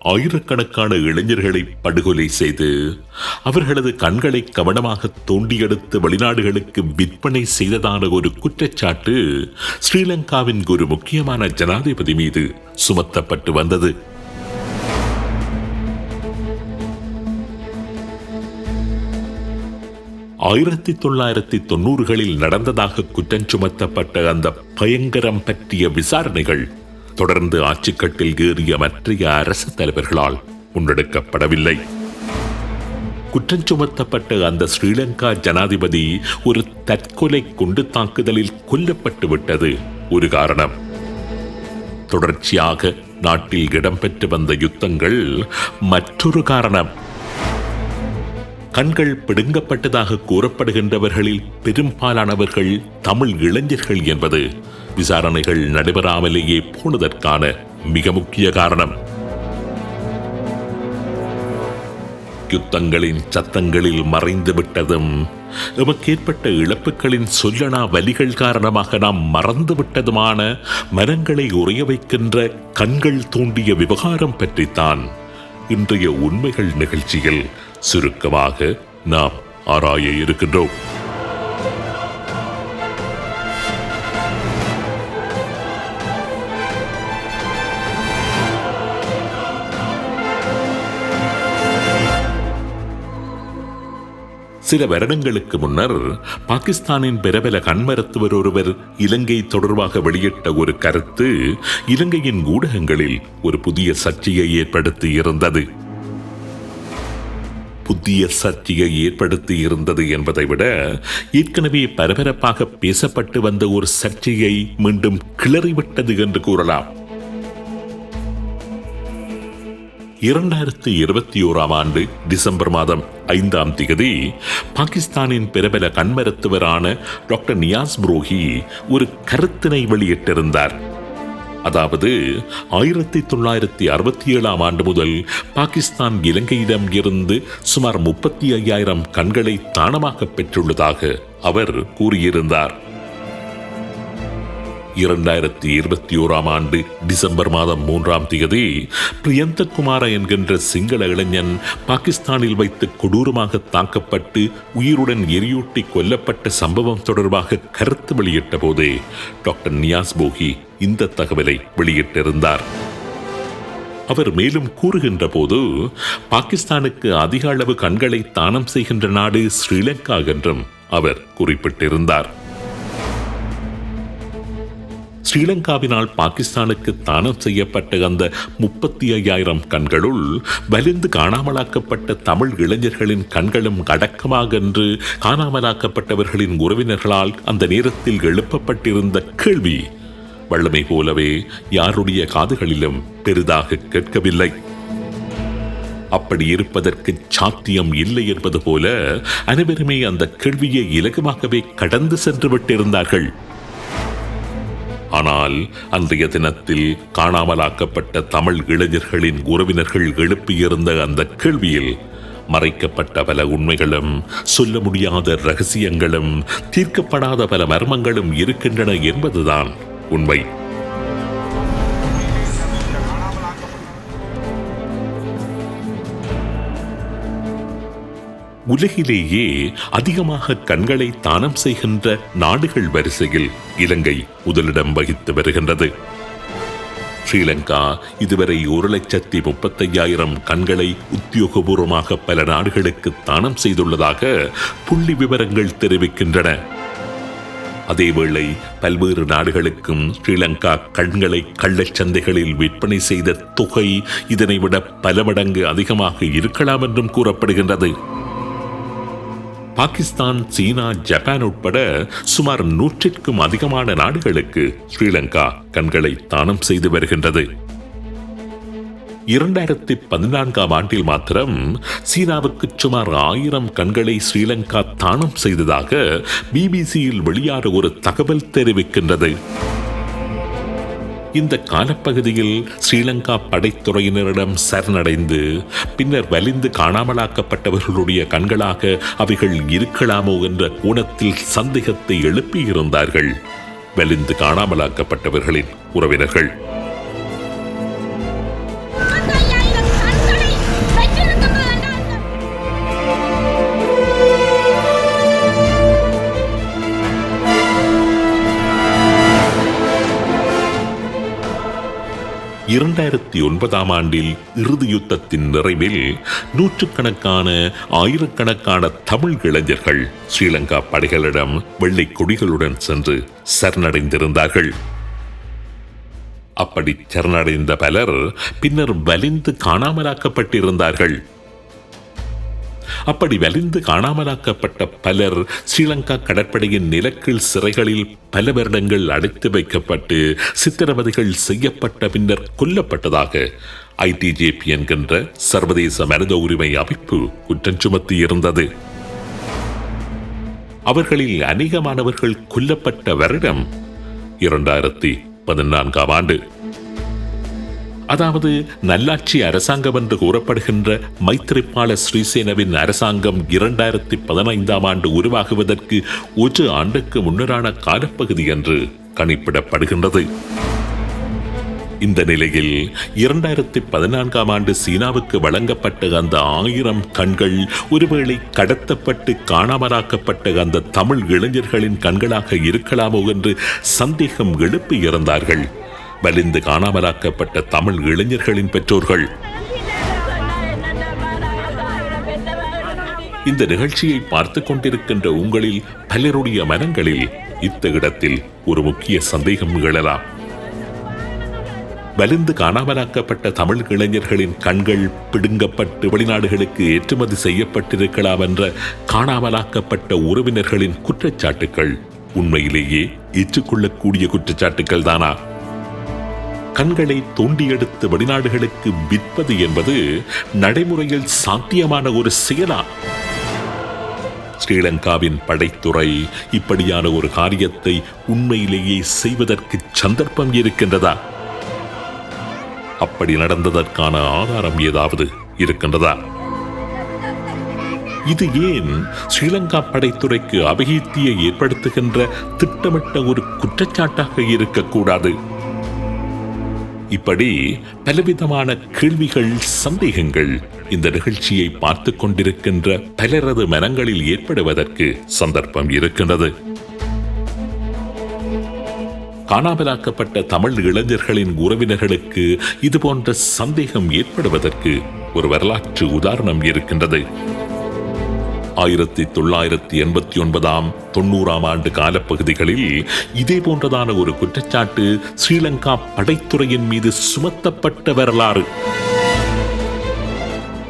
ஆயிரக்கணக்கான இளைஞர்களை படுகொலை செய்து அவர்களது கண்களை கவனமாக தோண்டியெடுத்து வெளிநாடுகளுக்கு விற்பனை செய்ததான ஒரு குற்றச்சாட்டு ஸ்ரீலங்காவின் ஒரு முக்கியமான ஜனாதிபதி மீது சுமத்தப்பட்டு வந்தது. ஆயிரத்தி தொள்ளாயிரத்தி தொண்ணூறுகளில் நடந்ததாக குற்றம் சுமத்தப்பட்ட அந்த பயங்கரம் பற்றிய விசாரணைகள் தொடர்ந்து ஆட்சிக்கட்டில் ஏறிய மற்றைய அரசு தலைவர்களால் முன்னெடுக்கப்படவில்லை. குற்றம் சுமத்தப்பட்ட அந்த ஸ்ரீலங்கா ஜனாதிபதி ஒரு தற்கொலை குண்டு தாக்குதலில் கொல்லப்பட்டு விட்டது ஒரு காரணம். தொடர்ச்சியாக நாட்டில் இடம்பெற்று வந்த யுத்தங்கள் மற்றொரு காரணம். கண்கள் பிடுங்கப்பட்டதாக கூறப்படுகின்றவர்களில் பெரும்பாலானவர்கள் தமிழ் இளைஞர்கள் என்பது. விசாரணைகள் நடைபெறாமலேயே போனதற்கான மிக முக்கிய காரணம். யுத்தங்களின் சத்தங்களில் மறைந்து விட்டதும் எமக்கு ஏற்பட்ட இழப்புகளின் சொல்லனா வலிகள் காரணமாக நாம் மறந்துவிட்டதுமான மனங்களை உறைய வைக்கின்ற கண்கள் தூண்டிய விவகாரம் பற்றித்தான் இன்றைய உண்மைகள் நிகழ்ச்சியில் சுருக்கமாக நாம் ஆராய இருக்கின்றோம். சில வருடங்களுக்கு முன்னர் பாகிஸ்தானின் பிரபல கண் மருத்துவர் ஒருவர் இலங்கை தொடர்பாக வெளியிட்ட ஒரு கருத்து இலங்கையின் ஊடகங்களில் ஒரு புதிய சர்ச்சையை ஏற்படுத்தி இருந்தது. புதிய சர்ச்சையை ஏற்படுத்தி இருந்தது என்பதை விட ஏற்கனவே பரபரப்பாக பேசப்பட்டு வந்த ஒரு சர்ச்சையை மீண்டும் கிளறிவிட்டது என்று கூறலாம். இரண்டாயிரத்தி இருபத்தி ஓராம் ஆண்டு டிசம்பர் மாதம் ஐந்தாம் திகதி பாகிஸ்தானின் பிரபல கண் மருத்துவரான டாக்டர் நியாஸ் புரோஹி ஒரு கருத்தினை வெளியிட்டிருந்தார். அதாவது ஆயிரத்தி தொள்ளாயிரத்தி அறுபத்தி ஏழாம் ஆண்டு முதல் பாகிஸ்தான் இலங்கையிடம் இருந்து சுமார் முப்பத்தி ஐயாயிரம் கண்களை தானமாக பெற்றுள்ளதாக அவர் கூறியிருந்தார். இரண்டாயிரத்தி இருபத்தி ஓராம் ஆண்டு டிசம்பர் மாதம் மூன்றாம் தேதி பிரியந்த குமார என்கின்ற சிங்கள இளைஞன் பாகிஸ்தானில் வைத்து கொடூரமாக தாக்கப்பட்டு உயிருடன் எரியூட்டி கொல்லப்பட்ட சம்பவம் தொடர்பாக கருத்து வெளியிட்ட போது டாக்டர் நியாஸ் போகி இந்த தகவலை வெளியிட்டிருந்தார். அவர் மேலும் கூறுகின்ற போது பாகிஸ்தானுக்கு அதிக அளவு கண்களை தானம் செய்கின்ற நாடு ஸ்ரீலங்கா என்றும் அவர் குறிப்பிட்டிருந்தார். ஸ்ரீலங்காவினால் பாகிஸ்தானுக்கு தானம் செய்யப்பட்ட அந்த முப்பத்தி ஐயாயிரம் கண்களுள் வலிந்து காணாமலாக்கப்பட்ட தமிழ் இளைஞர்களின் கண்களும் அடக்கமாக என்று காணாமலாக்கப்பட்டவர்களின் உறவினர்களால் அந்த நேரத்தில் எழுப்பப்பட்டிருந்த கேள்வி வல்லமை போலவே யாருடைய காதுகளிலும் பெரிதாக கேட்கவில்லை. அப்படி இருப்பதற்கு சாத்தியம் இல்லை என்பது போல அனைவருமே அந்த கேள்வியை இலகுவாகவே கடந்து சென்று விட்டிருந்தார்கள். ஆனால் அன்றைய தினத்தில் காணாமலாக்கப்பட்ட தமிழ் இளைஞர்களின் உறவினர்கள் எழுப்பியிருந்த அந்த கேள்வியில் மறைக்கப்பட்ட பல உண்மைகளும் சொல்ல முடியாத ரகசியங்களும் தீர்க்கப்படாத பல மர்மங்களும் இருக்கின்றன என்பதுதான் உண்மை. உலகிலேயே அதிகமாக கண்களை தானம் செய்கின்ற நாடுகள் வரிசையில் இலங்கை முதலிடம் வகித்து வருகின்றது. ஸ்ரீலங்கா இதுவரை ஒரு லட்சத்தி முப்பத்தையாயிரம் கண்களை உத்தியோகபூர்வமாக பல நாடுகளுக்கு தானம் செய்துள்ளதாக புள்ளி விவரங்கள் தெரிவிக்கின்றன. அதேவேளை பல்வேறு நாடுகளுக்கும் ஸ்ரீலங்கா கண்களை கள்ளச்சந்தைகளில் விற்பனை செய்த தொகை இதனை விட பல மடங்கு அதிகமாக இருக்கலாம் என்றும் கூறப்படுகின்றது. பாகிஸ்தான் சீனா ஜப்பான் உட்பட சுமார் நூற்றிற்கும் அதிகமான நாடுகளுக்கு ஸ்ரீலங்கா கண்களை தானம் செய்து வருகின்றது. இரண்டாயிரத்தி பதினான்காம் ஆண்டில் மாத்திரம் சீனாவுக்கு சுமார் ஆயிரம் கண்களை ஸ்ரீலங்கா தானம் செய்ததாக பிபிசியில் வெளியான ஒரு தகவல் தெரிவிக்கின்றது. இந்த காலப்பகுதியில் ஸ்ரீலங்கா படைத்துறையினரிடம் சரணடைந்து பின்னர் வலிந்து காணாமலாக்கப்பட்டவர்களுடைய கண்களாக அவைகள் இருக்கலாமோ என்ற கோணத்தில் சந்தேகத்தை எழுப்பியிருந்தார்கள். வலிந்து காணாமலாக்கப்பட்டவர்களின் உறவினர்கள். இரண்டாயிரத்தி ஒன்பதாம் ஆண்டில் இறுதி யுத்தத்தின் நிறைவில் நூற்றுக்கணக்கான ஆயிரக்கணக்கான தமிழ் இளைஞர்கள் ஸ்ரீலங்கா படைகளிடம் வெள்ளை கொடிகளுடன் சென்று சரணடைந்திருந்தார்கள். அப்படி சரணடைந்த பலர் பின்னர் வலிந்து காணாமலாக்கப்பட்டிருந்தார்கள். அப்படி வலிந்து காணாமலாக்கப்பட்ட பலர் ஸ்ரீலங்கா கடற்படையின் நிலக்கீழ் சிறைகளில் பல வருடங்கள் அடைத்து வைக்கப்பட்டு சித்திரவதைகள் செய்யப்பட்ட பின்னர் கொல்லப்பட்டதாக ஐடிஜேபி என்கின்ற சர்வதேச மனித உரிமை அமைப்பு குற்றம் சுமத்தி இருந்தது அவர்களில் அநேகமானவர்கள் கொல்லப்பட்ட வருடம் இரண்டாயிரத்தி பதினான்காம் ஆண்டு. அதாவது நல்லாட்சி அரசாங்கம் என்று கூறப்படுகின்ற மைத்திரிபால ஸ்ரீசேனவின் அரசாங்கம் இரண்டாயிரத்தி பதினைந்தாம் ஆண்டு உருவாகுவதற்கு ஒரு ஆண்டுக்கு முன்னரான காலப்பகுதி என்று கணிப்பிடப்படுகின்றது. இந்த நிலையில் இரண்டாயிரத்தி பதினான்காம் ஆண்டு சீனாவுக்கு வழங்கப்பட்ட அந்த ஆயிரம் கண்கள் ஒருவேளை கடத்தப்பட்டு காணாமலாக்கப்பட்ட அந்த தமிழ் இளைஞர்களின் கண்களாக இருக்கலாமோ என்று சந்தேகம் எழுப்பி இருந்தார்கள் வலிந்து காணாமலாக்கப்பட்ட தமிழ் இளைஞர்களின் பெற்றோர்கள். இந்த நிகழ்ச்சியை பார்த்து கொண்டிருக்கின்ற உங்களில் பலருடைய மனங்களில் இத்த இடத்தில் ஒரு முக்கிய சந்தேகம் எழலாம் வலிந்து காணாமலாக்கப்பட்ட தமிழ் இளைஞர்களின் கண்கள் பிடுங்கப்பட்டு வெளிநாடுகளுக்கு ஏற்றுமதி செய்யப்பட்டிருக்கலாம் என்ற காணாமலாக்கப்பட்ட உறவினர்களின் குற்றச்சாட்டுக்கள் உண்மையிலேயே ஏற்றுக்கொள்ளக்கூடிய குற்றச்சாட்டுக்கள் தானா? கண்களை தோண்டி எடுத்து வெளிநாடுகளுக்கு விற்பது என்பது நடைமுறையில் சாத்தியமான ஒரு செயலா? ஸ்ரீலங்காவின் படைத்துறை இப்படியான ஒரு காரியத்தை உண்மையிலேயே செய்வதற்கு சந்தர்ப்பம் இருக்கின்றதா? அப்படி நடந்ததற்கான ஆதாரம் ஏதாவது இருக்கின்றதா? இது ஏன் ஸ்ரீலங்கா படைத்துறைக்கு அபகீர்த்தியை ஏற்படுத்துகின்ற திட்டமிட்ட ஒரு குற்றச்சாட்டாக இருக்கக்கூடாது? இப்படி பலவிதமான கேள்விகள் சந்தேகங்கள் இந்த நிகழ்ச்சியை பார்த்து கொண்டிருக்கின்ற பலரது மனங்களில் ஏற்படுவதற்கு சந்தர்ப்பம் இருக்கின்றது. காணாமலாக்கப்பட்ட தமிழ் இளைஞர்களின் உறவினர்களுக்கு இது போன்ற சந்தேகம் ஏற்படுவதற்கு ஒரு வரலாற்று உதாரணம் இருக்கின்றது. ஆயிரத்தி தொள்ளாயிரத்தி எண்பத்தி ஒன்பதாம் தொண்ணூறாம் ஆண்டு காலப்பகுதிகளில் இதே போன்றதான ஒரு குற்றச்சாட்டு ஸ்ரீலங்கா படைத்துறையின் மீது சுமத்தப்பட்ட வரலாறு.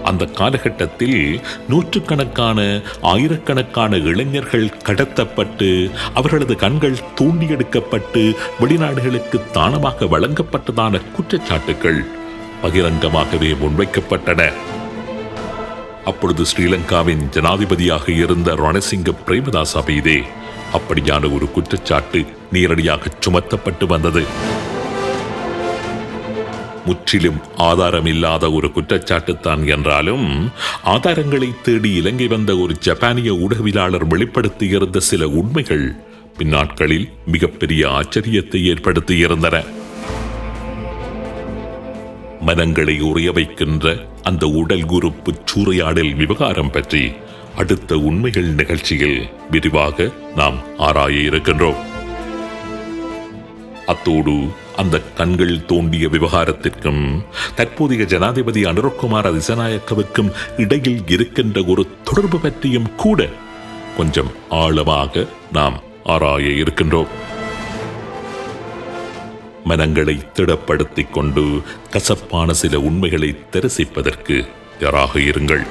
அந்த காலகட்டத்தில் நூற்றுக்கணக்கான ஆயிரக்கணக்கான இளைஞர்கள் கடத்தப்பட்டு அவர்களது கண்கள் தூண்டி எடுக்கப்பட்டு வெளிநாடுகளுக்கு தானமாக வழங்கப்பட்டதான குற்றச்சாட்டுகள் பகிரங்கமாகவே முன்வைக்கப்பட்டன. அப்பொழுது ஸ்ரீலங்காவின் ஜனாதிபதியாக இருந்த ரணசிங்க பிரேமதாசா மீதே அப்படியான ஒரு குற்றச்சாட்டு நேரடியாக சுமத்தப்பட்டு வந்தது. முற்றிலும் ஆதாரமில்லாத ஒரு குற்றச்சாட்டுத்தான் என்றாலும் ஆதாரங்களை தேடி இலங்கை வந்த ஒரு ஜப்பானிய ஊடகவியலாளர் வெளிப்படுத்தியிருந்த சில உண்மைகள் பின்னாட்களில் மிகப்பெரிய ஆச்சரியத்தை ஏற்படுத்தியிருந்தன. மனங்களை உறைய வைக்கின்ற அந்த உடல் உறுப்பு சூறையாடல் விவகாரம் பற்றி அடுத்த உண்மைகள் நிகழ்ச்சியில் விரிவாக நாம் ஆராய இருக்கின்றோம். அத்தோடு அந்த கண்கள் தோண்டிய விவகாரத்திற்கும் தற்போதைய ஜனாதிபதி அனுரகுமார் திசநாயக்கவுக்கும் இடையில் இருக்கின்ற ஒரு தொடர்பு பற்றியும் கூட கொஞ்சம் ஆழமாக நாம் ஆராய இருக்கின்றோம். மனங்களை திடப்படுத்திக் கொண்டு கசப்பான சில உண்மைகளை தரிசிப்பதற்கு தயாராக இருங்கள்.